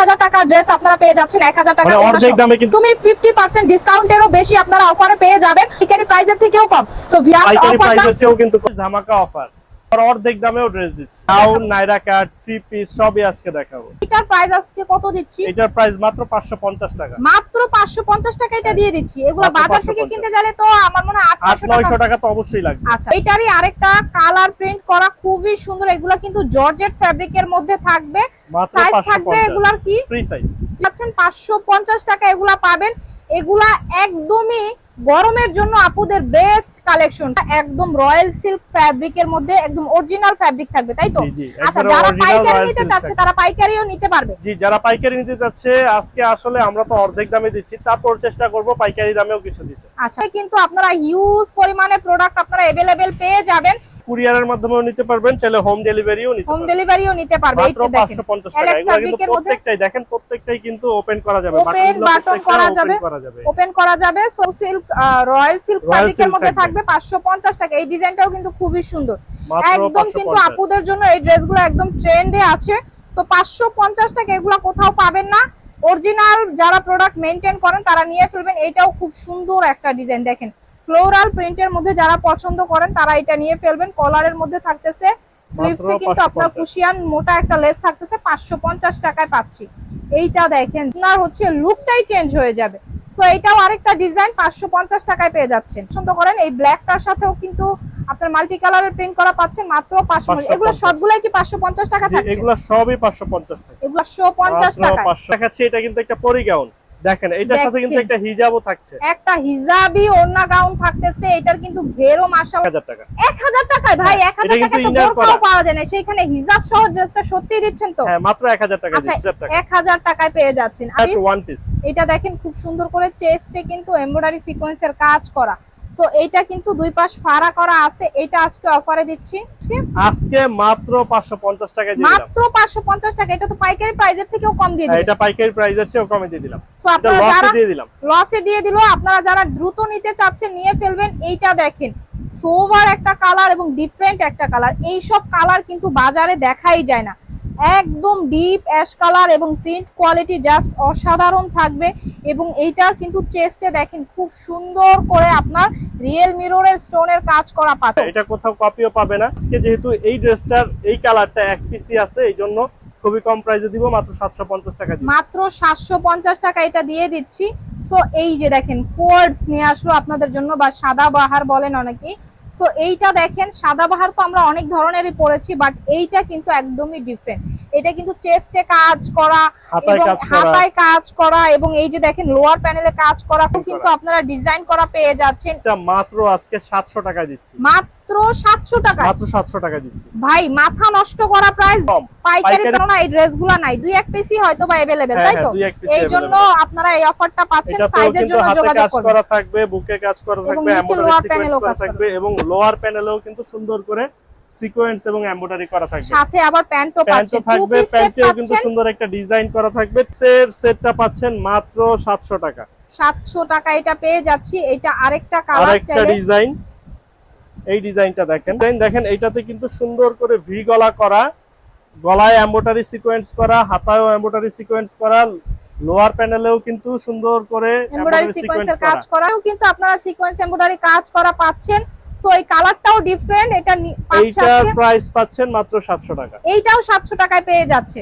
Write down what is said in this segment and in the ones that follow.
হাজার টাকার ড্রেস আপনারা পেয়ে যাচ্ছেন এক হাজার টাকা অর্ধেক দামে কিন্তু- তুমি ফিফটি পার্সেন্ট ডিসকাউন্টেরও বেশি আপনারা অফারে পেয়ে যাবেন। টিকারি প্রাইসের থেকেও কম। তো ভিআর অফার কিন্তু ধামাকা অফার আর অর্ধেক দামেও ড্রেস দিচ্ছি। Gown Naira cut three piece সবই আজকে দেখাবো। এটার প্রাইস আজকে কত দিচ্ছি? এটার প্রাইস মাত্র পাঁচশো পঞ্চাশ টাকা। মাত্র পাঁচশো পঞ্চাশ টাকা এটা দিয়ে দিচ্ছি। এগুলো বাজার থেকে 550 কিনতে গেলে তো আমার মনে হয় আট আট নয়শো নয়শো টাকা টাকা তো অবশ্যই লাগবে। আচ্ছা এটারই আরেকটা কালার প্রিন্ট করা খুবই সুন্দর। এগুলা কিন্তু জর্জেট ফ্যাব্রিকের মধ্যে থাকবে। সাইজ থাকবে এগুলার কি? ফ্রি সাইজ পাচ্ছেন পাঁচশো পঞ্চাশ টাকা এগুলা পাবেন এগুলা একদমই গরমের জন্য আপুদের বেস্ট কালেকশন একদম রয়্যাল সিল্ক ফ্যাব্রিকের মধ্যে একদম অরিজিনাল ফ্যাব্রিক থাকবে তাই তো জি, জি, আচ্ছা একদম যারা original পাইকারি royal নিতে silk চাচ্ছে থাকবে। তারা পাইকারিও নিতে পারবে জি যারা পাইকারি নিতে যাচ্ছে আজকে আসলে আমরা তো অর্ধেক দামে দিচ্ছি তারপর চেষ্টা করব পাইকারি দামেও কিছু দিতে আচ্ছা কিন্তু আপনারা হিউজ পরিমাণে প্রোডাক্ট আপনারা अवेलेबल পেয়ে যাবেন কুরিয়ারের মাধ্যমেও নিতে পারবেন চাইলে হোম ডেলিভারিও নিতে হোম ডেলিভারিও নিতে পারবে মাত্র এইটা দেখেন 550 টাকা এগুলো কিন্তু প্রত্যেকটাই দেখেন প্রত্যেকটাই কিন্তু ওপেন করা যাবে। Button প্রত্যেকটা করা যাবে। ওপেন করা যাবে। সো সিল্ক রয়্যাল সিল্ক ফ্যাব্রিকের মধ্যে থাকবে। থাকবে পাঁচশো পঞ্চাশ টাকা এই ডিজাইনটাও কিন্তু খুবই সুন্দর। একদম কিন্তু আপুদের জন্য এই ড্রেসগুলো একদম ট্রেন্ডে আছে তো পাঁচশো পঞ্চাশ টাকা এগুলো কোথাও পাবেন না। অরিজিনাল যারা প্রোডাক্ট মেনটেন করেন তারা নিয়ে ফেলবেন এটাও খুব সুন্দর একটা ডিজাইন দেখেন। ফ্লোরাল প্রিন্টের মধ্যে যারা পছন্দ করেন তারা এটা নিয়ে ফেলবেন। কলারের মধ্যে থাকতেছে স্লিভসে কিন্তু আপনার কুশিয়ান মোটা একটা লেস থাকতেছে পাঁচশো পঞ্চাশ টাকায় পাচ্ছি। এইটা দেখেন আপনার হচ্ছে লুকটাই চেঞ্জ হয়ে যাবে। সো এটাও আরেকটা ডিজাইন পাঁচশো পঞ্চাশ টাকায় পেয়ে যাচ্ছেন। পছন্দ করেন এই ব্ল্যাকটার সাথেও কিন্তু আপনার মাল্টি কালারের প্রিন্ট করা পাচ্ছেন মাত্র পাঁচশো 550 এগুলো সবগুলাই কি পাঁচশো পঞ্চাশ টাকা জি, থাকছে? এগুলো সবই 550 টাকা এগুলো শো পঞ্চাশ টাকা দেখাচ্ছি এটা কিন্তু একটা পরি গাউন দেখেন এটার সাথে কিন্তু একটা হিজাবও থাকছে। একটা হিজাবই ওড়না গাউন থাকতেছে এটার কিন্তু ঘেরও মাসা 1000 টাকা। এক হাজার টাকায় ভাই এক হাজার এটা কিন্তু তো বোরকাও পাওয়া যায় না সেইখানে হিজাব সহ ড্রেসটা সত্যি দিচ্ছেন তো? হ্যাঁ মাত্র 1000 টাকা আচ্ছা 1000 টাকা। এক হাজার টাকায় পেয়ে যাচ্ছেন। আর এটা ওয়ান পিস এটা দেখেন খুব সুন্দর করে চেস্টে কিন্তু এমব্রয়ডারি সিকোয়েন্সের কাজ করা। সো এইটা কিন্তু দুই পাশ ফাড়া করা আছে। এটা আজকে অফারে দিচ্ছি। আজকে? মাত্র 550 টাকা দিলাম। মাত্র পাঁচশো পঞ্চাশ টাকা। এটা তো পাইকারি প্রাইসের থেকেও কম দিয়ে হ্যাঁ, দিবে এটা পাইকারি প্রাইসের চেয়েও কমে দিয়ে দিলাম। সো আপনারা যারা দিয়ে দিলাম। লসে দিয়ে দিল আপনারা যারা দ্রুত নিতে চাচ্ছেন নিয়ে ফেলবেন এইটা দেখেন। সোভার একটা কালার এবং ডিফারেন্ট একটা কালার এই সব কালার কিন্তু বাজারে দেখাই যায় না। একদম ডিপ অ্যাশ কালার এবং প্রিন্ট কোয়ালিটি জাস্ট অসাধারণ থাকবে এবং এইটার কিন্তু চেস্টে দেখেন খুব সুন্দর করে আপনার রিয়েল মিররের স্টোনের কাজ করা পাথর। এটা কোথাও কপিও পাবে না। আজকে যেহেতু এই ড্রেসটার এই কালারটা এক পিসি আছে এই জন্য খুবই কম প্রাইসে দিব মাত্র 750 টাকা মাত্র সাতশো পঞ্চাশ টাকা এটা দিয়ে দিচ্ছি। সো এই যে দেখেন কোয়ার্ডস নিয়ে আসলো আপনাদের জন্য বা সাদা বাহার বলেন অনেকেই। সো এইটা দেখেন সাদা বাহার তো আমরা অনেক ধরনেরই পড়েছি বাট এইটা কিন্তু একদমই ডিফারেন্ট এটা কিন্তু চেস্টে কাজ করা এবং কাজ হাতায় কাজ করা এবং এই যে দেখেন লোয়ার প্যানেলে কাজ করা। কিন্তু আপনারা ডিজাইন করা পেয়ে যাচ্ছেন। মাত্র আজকে 700 টাকা দিচ্ছি। মাত্র সাতশো টাকা মাত্র 700 টাকা দিচ্ছি ভাই মাথা নষ্ট করা প্রাইস কম পাইকারি পাইকারি- না এই ড্রেসগুলো নাই দুই এক পিসই হয়তো বা अवेलेबल হ্যাঁ, তাই তো হ্যাঁ, দুই এক piece এই জন্য available। আপনারা এই অফারটা পাচ্ছেন এটাতেও সাইজের কিন্তু জন্য হাতে যোগাযোগ কাজ করবেন করা থাকবে বুকে কাজ করা এবং থাকবে নিচে এমব্রয়ডারি lower সিকোয়েন্স panel-এও করা কাজ থাকবে এবং লোয়ার প্যানেলেও কিন্তু সুন্দর করে সিকোয়েন্স এবং এমব্রয়ডারি করা থাকবে সাথে আবার প্যান্টও প্যান্টও পাচ্ছেন টু থাকবে পিস সেট প্যান্টেও কিন্তু পাচ্ছেন সুন্দর একটা ডিজাইন করা থাকবে সেট সেটটা পাচ্ছেন মাত্র 700 টাকা 700 টাকা এটা পেয়ে যাচ্ছি এটা আরেকটা আর কালার একটা চাইলে ডিজাইন এই ডিজাইনটা দেখেন। ডিজাইন দেখেন এইটাতে কিন্তু সুন্দর করে ভি গলা করা গলায় এমব্রয়ডারি সিকোয়েন্স করা হাতায়ও এমব্রয়ডারি সিকোয়েন্স করা লোয়ার প্যানেলেও কিন্তু সুন্দর করে এমব্রয়ডারি সিকোয়েন্সের সিকোয়েন্স কাজ করাও কিন্তু আপনারা সিকোয়েন্স এমব্রয়ডারি কাজ করা পাচ্ছেন। সো এই কালারটাও ডিফারেন্ট এটা এইটার প্রাইস পাচ্ছেন মাত্র 700 টাকা। এইটাও সাতশো টাকায় পেয়ে যাচ্ছে।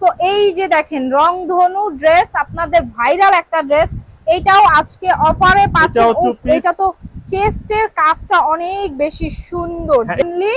সো এই যে দেখেন রংধনু ড্রেস আপনাদের ভাইরাল একটা ড্রেস এইটাও আজকে অফারে পাচ্ছেন। এটা তো চেস্টের কাজটা অনেক বেশি সুন্দর। হ্যাঁ। জেনলি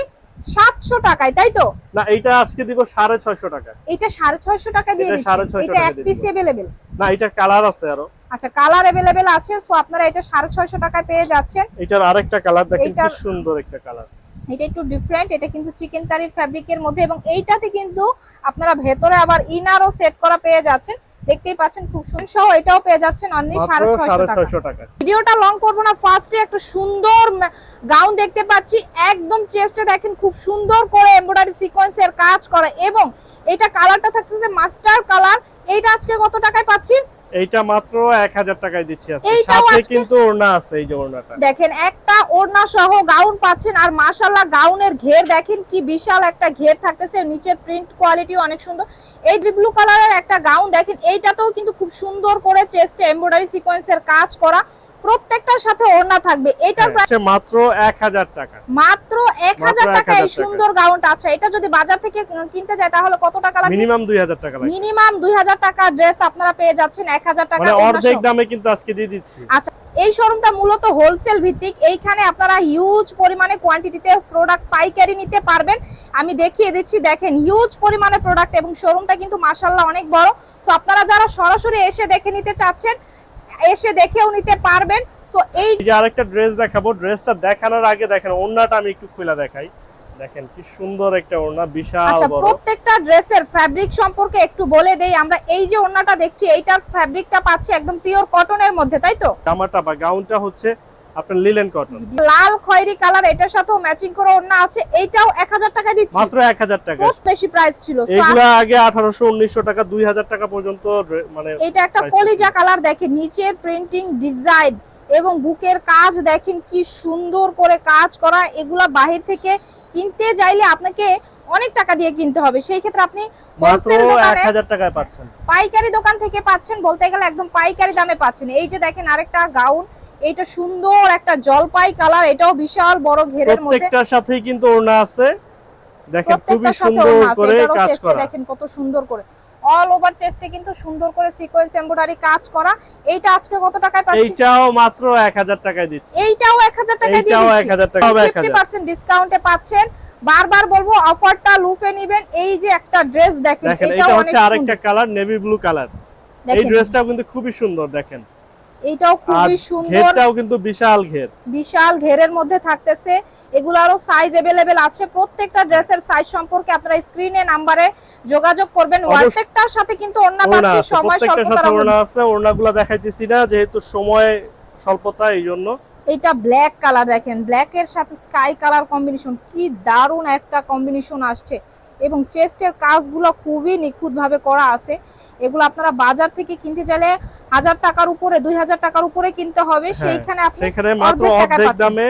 সাতশো টাকায় তাই তো? না এটা আজকে দিব সাড়ে ছয়শো টাকা এটা সাড়ে ছয়শো টাকা দিয়ে দিচ্ছি। এটা এক পিস এভেলেবেল না এটা কালার আছে আরও। আচ্ছা কালার এভেলেবেল আছে সো আপনারা এটা সাড়ে ছয়শো টাকায় পেয়ে যাচ্ছেন। এটার আরেকটা কালার দেখেন কি সুন্দর একটা কালার এটা একটু ডিফারেন্ট এটা কিন্তু চিকেন কারির ফ্যাব্রিকের মধ্যে এবং এইটাতে কিন্তু আপনারা ভেতরে আবার ইনারও সেট করা পেয়ে যাচ্ছেন। দেখতেই পাচ্ছেন খুব সুন্দর সহ এটাও পেয়ে যাচ্ছেন অনলি সাড়ে ছয়শো টাকা। ভিডিওটা লং করব না ফার্স্টে একটা সুন্দর গাউন দেখতে পাচ্ছি একদম চেস্টে দেখেন খুব সুন্দর করে এমব্রয়ডারি সিকোয়েন্সের কাজ করা এবং এটা কালারটা থাকছে যে মাস্টার কালার এইটা আজকে কত টাকায় পাচ্ছি? এইটা মাত্র এক হাজার টাকায় দিচ্ছি আছে সাথে কিন্তু ওড়না আছে এই যে ওড়নাটা। দেখেন একটা ওড়না সহ গাউন পাচ্ছেন আর মাশাআল্লাহ গাউনের ঘের দেখেন কি বিশাল একটা ঘের থাকতেছে নিচের প্রিন্ট কোয়ালিটি অনেক সুন্দর। এই ব্লু কালারের একটা গাউন দেখেন এইটাতেও কিন্তু খুব সুন্দর করে চেস্টে এমব্রয়ডারি সিকোয়েন্সের কাজ করা। প্রত্যেকটার সাথে ওড়না থাকবে। এটার প্রাইস মাত্র এক হাজার টাকা। মাত্র এক হাজার মাত্র টাকা এই সুন্দর গাউনটা আচ্ছা এটা যদি বাজার থেকে কিনতে যায় তাহলে কত টাকা লাগবে? মিনিমাম দুই হাজার টাকা লাগে মিনিমাম দুই হাজার টাকা ড্রেস আপনারা পেয়ে যাচ্ছেন এক হাজার টাকা মানে অর্ধেক দামে কিন্তু আজকে দিয়ে দিচ্ছি। আচ্ছা এই শোরুমটা মূলত হোলসেল ভিত্তিক। এইখানে আপনারা হিউজ পরিমাণে কোয়ান্টিটিতে প্রোডাক্ট পাইকারি নিতে পারবেন। আমি দেখিয়ে দিচ্ছি দেখেন হিউজ পরিমাণে প্রোডাক্ট এবং শোরুমটা কিন্তু মাসাল্লাহ অনেক বড়। তো আপনারা যারা সরাসরি এসে দেখে নিতে চাচ্ছেন এসে দেখেও নিতে পারবেন। সো এই যে আরেকটা ড্রেস দেখাবো ড্রেসটা দেখানোর আগে দেখেন ওড়নাটা আমি একটু খুলে দেখাই। দেখেন কি সুন্দর একটা ওড়না বিশাল আচ্ছা প্রত্যেকটা ড্রেসের ফ্যাব্রিক সম্পর্কে একটু বলে দেই। আমরা এই যে ওড়নাটা দেখছি এইটার ফ্যাব্রিকটা পাচ্ছি একদম পিওর কটনের মধ্যে তাই তো? জামাটা বা গাউনটা হচ্ছে আপনার লিলেন কটন লাল খয়েরি কালার এটার সাথেও ম্যাচিং করে ওড়না আছে। এইটাও এক হাজার টাকা দিচ্ছি। মাত্র এক হাজার টাকা। খুব বেশি প্রাইস ছিল। এগুলো আগে আঠারোশো উনিশশো টাকা দুই হাজার টাকা পর্যন্ত মানে এটা একটা কলিজা কালার দেখেন নিচের প্রিন্টিং ডিজাইন এবং বুকের কাজ দেখেন কি সুন্দর করে কাজ করা। এগুলা বাহির থেকে কিনতে চাইলে আপনাকে অনেক টাকা দিয়ে কিনতে হবে। সেই ক্ষেত্রে আপনি পাইকারি দোকান থেকে পাচ্ছেন বলতে গেলে একদম পাইকারি দামে পাচ্ছেন। এই যে দেখেন আরেকটা গাউন এইটা সুন্দর একটা জলপাই কালার এটাও বিশাল বড় ঘেরের মধ্যে। প্রত্যেকটার সাথেই কিন্তু ওড়না আছে। দেখেন খুবই সুন্দর করে কাজ করা। দেখেন কত সুন্দর করে। অল ওভার চেস্টে কিন্তু সুন্দর করে সিকোয়েন্স এমব্রয়ডারি কাজ করা। এইটা আজকে কত টাকায় পাচ্ছি? এইটাও মাত্র এক হাজার টাকায় দিচ্ছি। এইটাও 1000 টাকায় দিয়ে এইটাও দিচ্ছি। এক হাজার টাকা সব এক হাজার। 50% ডিসকাউন্টে পাচ্ছেন। বারবার বলব অফারটা লুফে নেবেন। এই যে একটা ড্রেস দেখেন এটা অনেক হচ্ছে আরেকটা কালার নেভি ব্লু কালার। এই ড্রেসটাও কিন্তু খুবই সুন্দর দেখেন। এইটাও আর খুবই সুন্দর ঘেরটাও কিন্তু বিশাল ঘের বিশাল ঘেরের মধ্যে থাকতেছে এগুলারও সাইজ अवेलेबल আছে প্রত্যেকটা ড্রেসের সাইজ সম্পর্কে আপনারা স্ক্রিনে নাম্বারে যোগাযোগ করবেন অবশ্যই। প্রত্যেকটার সাথে কিন্তু অন্য ওড়না পাচ্ছি আছে সময় প্রত্যেকটার সাথে স্বল্পতার ওড়না মধ্যে। আছে ওড়নাগুলো দেখাইতেছি না যেহেতু সময় স্বল্পতা এই জন্য এইটা ব্ল্যাক কালার দেখেন ব্ল্যাক এর সাথে স্কাই কালার কম্বিনেশন কি দারুণ একটা কম্বিনেশন আসছে এবং চেস্টের কাজগুলো খুবই নিখুঁত ভাবে করা আছে। এগুলো আপনারা বাজার থেকে কিনতে চাইলে হাজার টাকার উপরে দুই হাজার টাকার উপরে কিনতে হবে। হ্যাঁ, সেইখানে আপনি অর্ধেক। দামে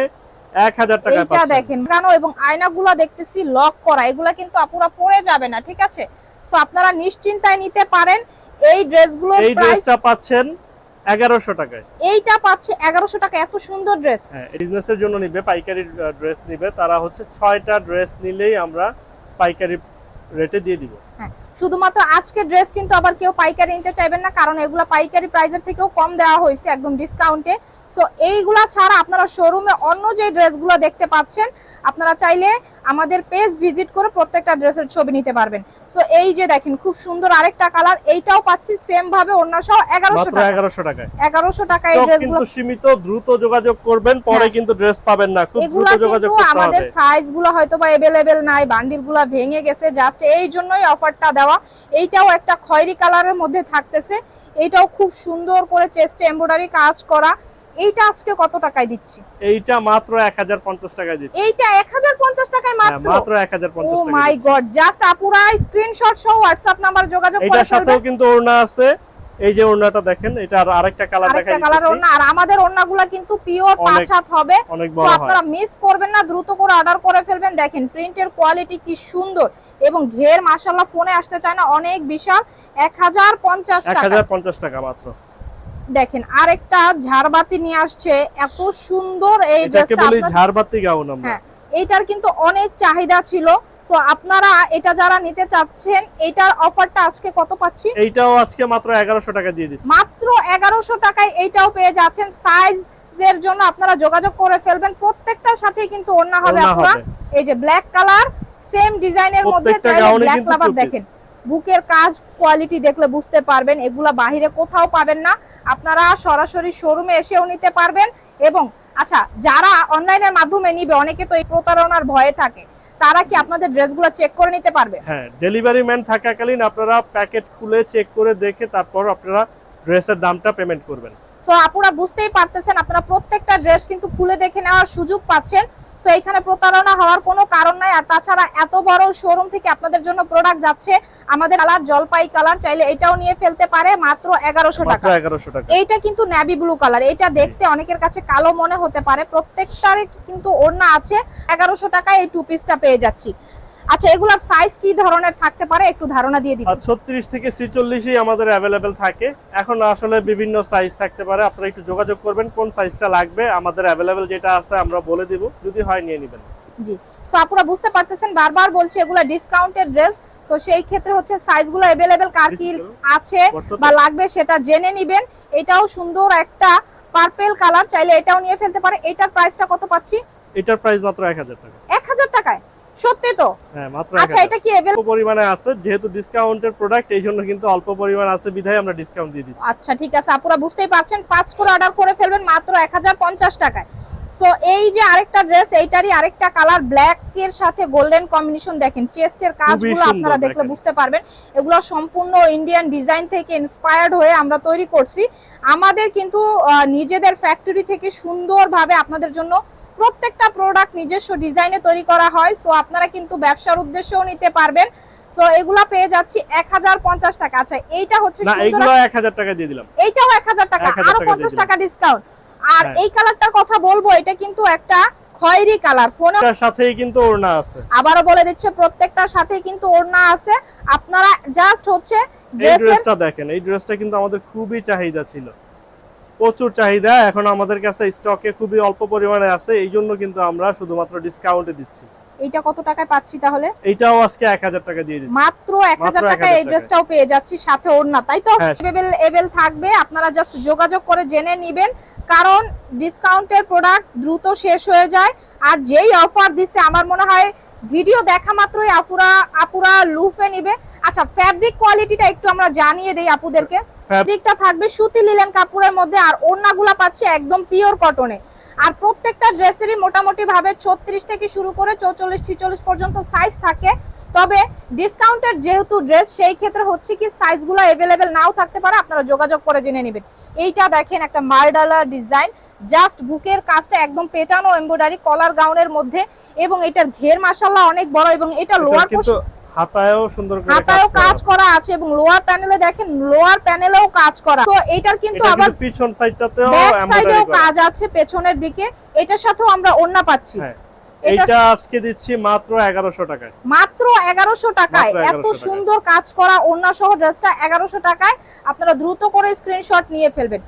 এইটা দেখেন কেন এবং আয়নাগুলো দেখতেছি লক করা। এগুলা কিন্তু আপুরা পরে যাবে না ঠিক আছে? সো আপনারা নিশ্চিন্তায় নিতে পারেন এই ড্রেসগুলোর এই ড্রেসটা পাচ্ছেন এগারোশো টাকায়। এইটা পাচ্ছে এগারোশো টাকা এত সুন্দর ড্রেস। হ্যাঁ বিজনেসের জন্য নিবে পাইকারি ড্রেস নিবে। তারা হচ্ছে ছয়টা ড্রেস নিলেই আমরা পাইকারি রেটে দিয়ে দিব। শুধুমাত্র আজকের ড্রেস কিন্তু আবার কেউ পাইকারি নিতে চাইবেন না কারণ এগুলা পাইকারি প্রাইসের থেকেও কম দেওয়া হয়েছে একদম ডিসকাউন্টে সো এইগুলা ছাড়া আপনারা শোরুমে অন্য যে ড্রেসগুলো দেখতে পাচ্ছেন আপনারা চাইলে আমাদের পেজ ভিজিট করে প্রত্যেকটা ড্রেসের ছবি নিতে পারবেন। সো এই যে দেখেন খুব সুন্দর আরেকটা কালার এইটাও পাচ্ছি সেম ভাবে অন্য সহ এগারোশো টাকা এগারোশো টাকায়। এগারোশো টাকা এই ড্রেসগুলো কিন্তু সীমিত দ্রুত যোগাযোগ করবেন পরে হ্যাঁ। কিন্তু ড্রেস পাবেন না খুব দ্রুত যোগাযোগ কিন্তু করতে আমাদের হবে সাইজগুলো হয়তো বা এভেলেবেল নাই বান্ডিলগুলা ভেঙে গেছে জাস্ট এই জন্যই অফারটা দেওয়া এইটাও একটা খয়েরি কালারের মধ্যে থাকতেছে। এইটাও খুব সুন্দর করে চেস্টে এমব্রয়ডারি কাজ করা। এইটা আজকে কত টাকায় দিচ্ছি? এইটা মাত্র এক হাজার পঞ্চাশ টাকায় দিচ্ছি। এইটা এক হাজার পঞ্চাশ টাকায় হ্যাঁ, মাত্র? মাত্র এক হাজার ও মাই গড জাস্ট আপুরা স্ক্রিনশট সহ WhatsApp নাম্বার যোগাযোগ করে এটা সাথেও কিন্তু ওড়না আছে। এই যে ওড়নাটা দেখেন এটা আর আরেকটা কালার দেখাই কালার দিচ্ছি ওড়না আর আমাদের ওড়নাগুলা কিন্তু পিওর পাঁচ হাত হবে। তো আপনারা মিস করবেন না দ্রুত করে অর্ডার করে ফেলবেন। দেখেন প্রিন্টের কোয়ালিটি কি সুন্দর এবং ঘের মাশাল্লাহ ফোনে আসতে চায় না অনেক বিশাল। এক হাজার পঞ্চাশ এক টাকা হাজার পঞ্চাশ টাকা মাত্র। দেখেন আরেকটা ঝাড়বাতি নিয়ে আসছে এত সুন্দর এই এটাকে ড্রেসটা বলি ঝাড়বাতি গাউন আমরা। হ্যাঁ এইটার কিন্তু অনেক চাহিদা ছিল। তো আপনারা এটা যারা নিতে চাচ্ছেন এটার অফারটা আজকে কত পাচ্ছি? এইটাও আজকে মাত্র এগারোশো টাকা দিয়ে দিচ্ছি। মাত্র এগারোশো টাকায় এইটাও পেয়ে যাচ্ছেন। সাইজ এর জন্য আপনারা যোগাযোগ করে ফেলবেন। প্রত্যেকটার সাথে কিন্তু ওড়না হবে আপনারা। এই যে ব্ল্যাক কালার সেম ডিজাইনের মধ্যে চাইলে ব্ল্যাক লাভার দেখেন। বুকের কাজ কোয়ালিটি দেখলে বুঝতে পারবেন। এগুলা বাহিরে কোথাও পাবেন না। আপনারা সরাসরি শোরুমে এসেও নিতে পারবেন। এবং আচ্ছা যারা অনলাইনের মাধ্যমে নিবে অনেকে তো এই প্রতারণার ভয়ে থাকে। তারা কি আপনাদের ড্রেসগুলো চেক করে নিতে পারবে? হ্যাঁ ডেলিভারি ম্যান থাকাকালীন আপনারা প্যাকেট খুলে চেক করে দেখে তারপর আপনারা ড্রেসের দামটা পেমেন্ট করবেন। সো আপুরা বুঝতেই পারতেছেন আপনারা প্রত্যেকটা ড্রেস কিন্তু খুলে দেখে নেওয়ার সুযোগ পাচ্ছেন। তো এখানে প্রতারণা হওয়ার কোনো কারণ নাই। আর তাছাড়া এত বড় শোরুম থেকে আপনাদের জন্য প্রোডাক্ট যাচ্ছে আমাদের কালার জলপাই কালার চাইলে এটাও নিয়ে ফেলতে পারে মাত্র এগারোশো মাত্র টাকা। এগারোশো টাকা। এইটা কিন্তু ন্যাভি ব্লু কালার এটা দেখতে অনেকের কাছে কালো মনে হতে পারে। প্রত্যেকটারে কিন্তু ওড়না আছে। এগারোশো টাকায় এই টু পিসটা পেয়ে যাচ্ছি। আচ্ছা এগুলার সাইজ কি ধরনের থাকতে পারে একটু ধারণা দিয়ে দিবেন আর ছত্রিশ থেকে ছিচল্লিশই আমাদের অ্যাভেলেবেল থাকে এখন আসলে বিভিন্ন সাইজ থাকতে পারে আপনারা একটু যোগাযোগ করবেন কোন সাইজটা লাগবে আমাদের অ্যাভেলেবেল যেটা আছে আমরা বলে দিব যদি হয় নিয়ে নেবেন জি তো আপনারা বুঝতে পারতেছেন বারবার বলছি এগুলা ডিসকাউন্টেড ড্রেস তো সেই ক্ষেত্রে হচ্ছে সাইজগুলো अवेलेबल কার কি আছে বা লাগবে সেটা জেনে নিবেন এটাও সুন্দর একটা পার্পেল কালার চাইলে এটাও নিয়ে ফেলতে পারে এটার প্রাইসটা কত পাচ্ছি এটার প্রাইস মাত্র এক হাজার টাকা এক হাজার টাকায় সত্যি তো? হ্যাঁ, আচ্ছা এটা কি অল্প পরিমাণে আছে যেহেতু ডিসকাউন্টের প্রোডাক্ট এই জন্য কিন্তু অল্প পরিমাণ আছে বিধায় আমরা ডিসকাউন্ট দিয়ে দিচ্ছি। আচ্ছা ঠিক আছে আপুরা বুঝতেই পারছেন করে অর্ডার করে ফেলবেন মাত্র টাকায়। সো এই যে আরেকটা ড্রেস এইটারই আরেকটা কালার ব্ল্যাক এর সাথে গোল্ডেন কম্বিনেশন দেখেন চেস্টের কাজগুলো আপনারা দেখলে বুঝতে পারবেন। এগুলো সম্পূর্ণ ইন্ডিয়ান ডিজাইন থেকে ইন্সপায়ার্ড হয়ে আমরা তৈরি করছি। আমাদের কিন্তু নিজেদের ফ্যাক্টরি থেকে সুন্দরভাবে আপনাদের জন্য প্রত্যেকটা প্রোডাক্ট নিজস্ব ডিজাইনে তৈরি করা হয় সো আপনারা কিন্তু ব্যবসার উদ্দেশ্যেও নিতে পারবেন। সো এগুলা পেয়ে যাচ্ছি এক হাজার পঞ্চাশ টাকা। আচ্ছা এইটা হচ্ছে না এগুলো এক হাজার টাকা দিয়ে দিলাম। এইটাও এক হাজার টাকা 1000 আরও টাকা পঞ্চাশ দিয়ে টাকা ডিসকাউন্ট আর। এই কালারটার কথা বলব এটা কিন্তু একটা খয়েরি কালার। ফোনে এটার সাথেই কিন্তু ওড়না আছে। আবারও বলে দিচ্ছে প্রত্যেকটার সাথে কিন্তু ওড়না আছে। আপনারা জাস্ট হচ্ছে ড্রেসটা দেখেন এই ড্রেসটা কিন্তু আমাদের খুবই চাহিদা ছিল। প্রচুর চাহিদা এখন আমাদের কাছে স্টকে খুবই অল্প পরিমাণে আছে এই জন্য কিন্তু আমরা শুধুমাত্র ডিসকাউন্টে দিচ্ছি। এইটা কত টাকায় পাচ্ছি তাহলে? এটাও আজকে এক হাজার টাকা দিয়ে দিচ্ছি। মাত্র এক হাজার মাত্র টাকায় এই ড্রেসটাও পেয়ে যাচ্ছি সাথে ওড়না। তাই তো। এবেল এবেল থাকবে আপনারা জাস্ট যোগাযোগ করে জেনে নেবেন কারণ ডিসকাউন্টের প্রোডাক্ট দ্রুত শেষ হয়ে যায় আর যেই অফার দিচ্ছে আমার মনে হয় ভিডিও দেখা মাত্রই আপুরা আপুরা লুফে নিবে। আচ্ছা ফ্যাব্রিক কোয়ালিটিটা একটু আমরা জানিয়ে দেই আপুদেরকে। ফ্যাব্রিকটা থাকবে সুতি লিলেন কাপড়ের মধ্যে আর ওড়নাগুলা পাচ্ছে একদম পিওর কটনে আর প্রত্যেকটা ড্রেসেরই মোটামুটি ভাবে ছত্রিশ থেকে শুরু করে চৌচল্লিশ ছিচল্লিশ পর্যন্ত সাইজ থাকে। তবে ডিসকাউন্টের যেহেতু ড্রেস সেই ক্ষেত্রে হচ্ছে কি সাইজগুলো অ্যাভেলেবেল নাও থাকতে পারে আপনারা যোগাযোগ করে জেনে নেবেন। এইটা দেখেন একটা মার্ডালার ডিজাইন জাস্ট বুকের কাজটা একদম পেটানো এমব্রয়ডারি কলার গাউনের মধ্যে এবং এটার ঘের মাসাল্লাহ অনেক বড় এবং এটা লোয়ার কিন্তু হাতায়ও সুন্দর করে হাতায়ও কাজ করা আছে এবং লোয়ার প্যানেলে দেখেন লোয়ার প্যানেলেও কাজ করা। তো এটার কিন্তু আবার পিছন সাইডটাতেও ব্যাক সাইডেও কাজ আছে পেছনের দিকে। এটার সাথেও আমরা ওড়না পাচ্ছি। হ্যাঁ। এটা আজকে দিচ্ছি মাত্র এগারোশো টাকায়। মাত্র এগারোশো টাকায়। এত সুন্দর কাজ করা ওন্না সহ ড্রেসটা এগারোশো টাকায়। আপনারা দ্রুত করে স্ক্রিনশট নিয়ে ফেলবেন।